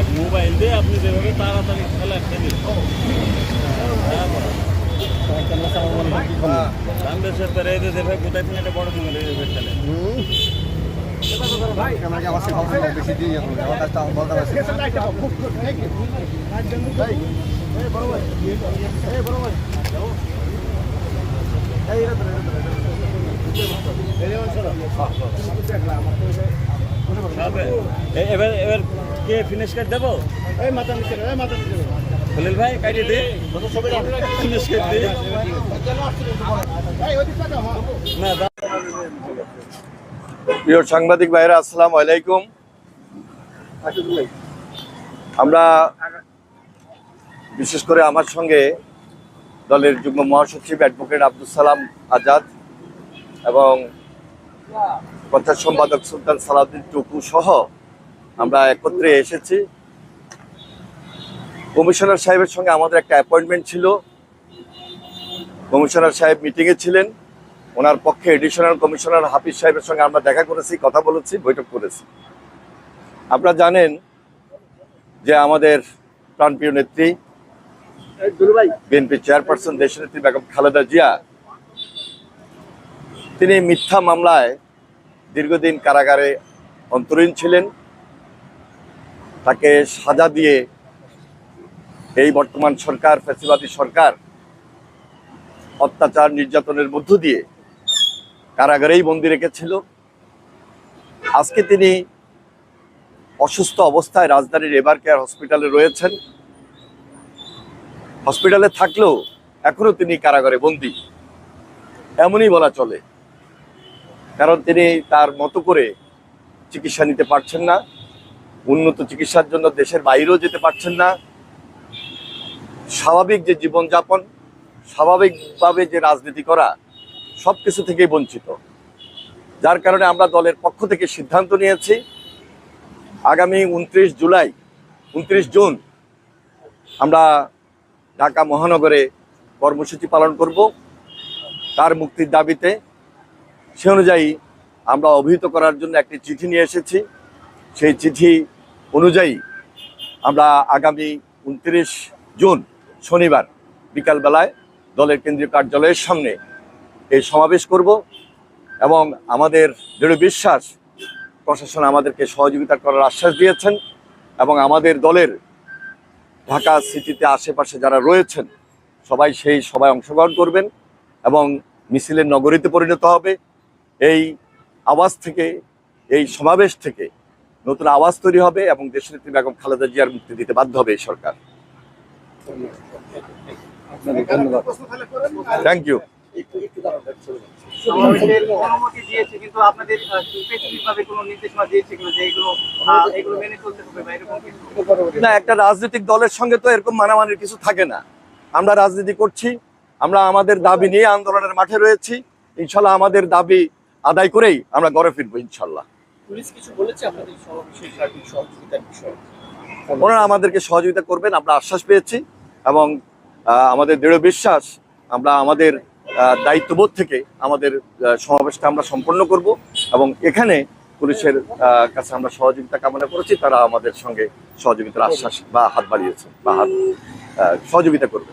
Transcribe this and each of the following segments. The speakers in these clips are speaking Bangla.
এক মোবাইল দিয়ে আপনি যেভাবে তাড়াতাড়ি খেলা খেলেন ভাই কোথায় থেকে একটা বড় মোবাইল দিয়ে খেলেন ভাই এই বড় ভাই এই বড় ভাই এই রে এবার এবার কে ফিনিশ কাট দেবো? খলিল ভাই কাটিয়ে দে। ফিনিশ কাট দে। না প্রিয় সাংবাদিক ভাইরা আসসালাম আলাইকুম। আমরা বিশেষ করে আমার সঙ্গে দলের যুগ্ম মহাসচিব অ্যাডভোকেট আব্দুল সালাম আজাদ এবং কথা সম্পাদক সুলতান সালাউদ্দিন টুকু সহ আমরা একত্রে এসেছি। কমিশনার সাহেবের সঙ্গে আমাদের একটা অ্যাপয়েন্টমেন্ট ছিল। কমিশনার সাহেব মিটিংয়ে ছিলেন। ওনার পক্ষে এডিশনাল কমিশনার হাফিজ সাহেবের সঙ্গে আমরা দেখা করেছি কথা বলেছি বৈঠক করেছি। আপনারা জানেন যে আমাদের প্রাণপ্রিয় নেত্রী বিএনপি চেয়ারপারসন দেশনেত্রী বেগম খালেদা জিয়া তিনি মিথ্যা মামলায় দীর্ঘদিন কারাগারে অন্তরীণ ছিলেন। তাকে সাজা দিয়ে এই বর্তমান সরকার, ফ্যাসিবাদী সরকার, অত্যাচার নির্যাতনের মধ্য দিয়ে কারাগারেই বন্দি রেখেছিল। আজকে তিনি অসুস্থ অবস্থায় রাজধানীর এবার কেয়ার হসপিটালে রয়েছেন। হসপিটালে থাকলেও এখনও তিনি কারাগারে বন্দি। এমনই বলা চলে। কারণ তিনি তার মতো করে চিকিৎসা নিতে পারছেন না। উন্নত চিকিৎসার জন্য দেশের বাইরেও যেতে পারছেন না। স্বাভাবিক যে জীবনযাপন, স্বাভাবিকভাবে যে রাজনীতি করা সব কিছু থেকেই বঞ্চিত। যার কারণে আমরা দলের পক্ষ থেকে সিদ্ধান্ত নিয়েছি, আগামী উনত্রিশ জুলাই, উনত্রিশ জুন আমরা ঢাকা মহানগরে কর্মসূচি পালন করব। তার মুক্তির দাবিতে সে অনুযায়ী আমরা অভিহিত করার জন্য একটি চিঠি নিয়ে এসেছি। সেই চিঠি অনুযায়ী আমরা আগামী উনত্রিশ জুন শনিবার বিকালবেলায় দলের কেন্দ্রীয় কার্যালয়ের সামনে এই সমাবেশ করব এবং আমাদের দৃঢ় বিশ্বাস, প্রশাসন আমাদেরকে সহযোগিতা করার আশ্বাস দিয়েছেন এবং আমাদের দলের ঢাকা সিটিতে আশেপাশে যারা রয়েছেন, সবাই সেই সবাই অংশগ্রহণ করবেন এবং মিছিলের নগরীতে পরিণত হবে। এই আওয়াজ থেকে, এই সমাবেশ থেকে নতুন আওয়াজ তৈরি হবে এবং দেশনেত্রী বেগম খালেদা জিয়ার মুক্তি দিতে বাধ্য হবে এই সরকার। থ্যাংক ইউ না, একটা রাজনৈতিক দলের সঙ্গে তো এরকম মানামানির কিছু থাকে না। আমরা রাজনীতি করছি, আমরা আমাদের দাবি নিয়ে আন্দোলনের মাঠে রয়েছি। ইনশাল্লাহ আমাদের দাবি আদায় করেই আমরা ঘরে ফিরবো ইনশাল্লাহ। ওনারা আমাদেরকে সহযোগিতা করবেন আমরা আশ্বাস পেয়েছি এবং আমাদের দৃঢ় বিশ্বাস আমরা আমাদের দায়িত্ববোধ থেকে আমাদের সমাবেশটা আমরা সম্পন্ন করব এবং এখানে পুলিশের কাছে আমরা সহযোগিতা কামনা করেছি তারা আমাদের সঙ্গে সহযোগিতার আশ্বাস বা হাত বাড়িয়েছে বা হাত সহযোগিতা করবে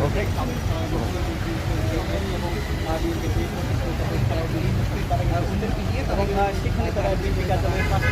Okay. মানে এবং আহ, সেখানে তারা বিএনপি কার্যালয়ে পাঁচ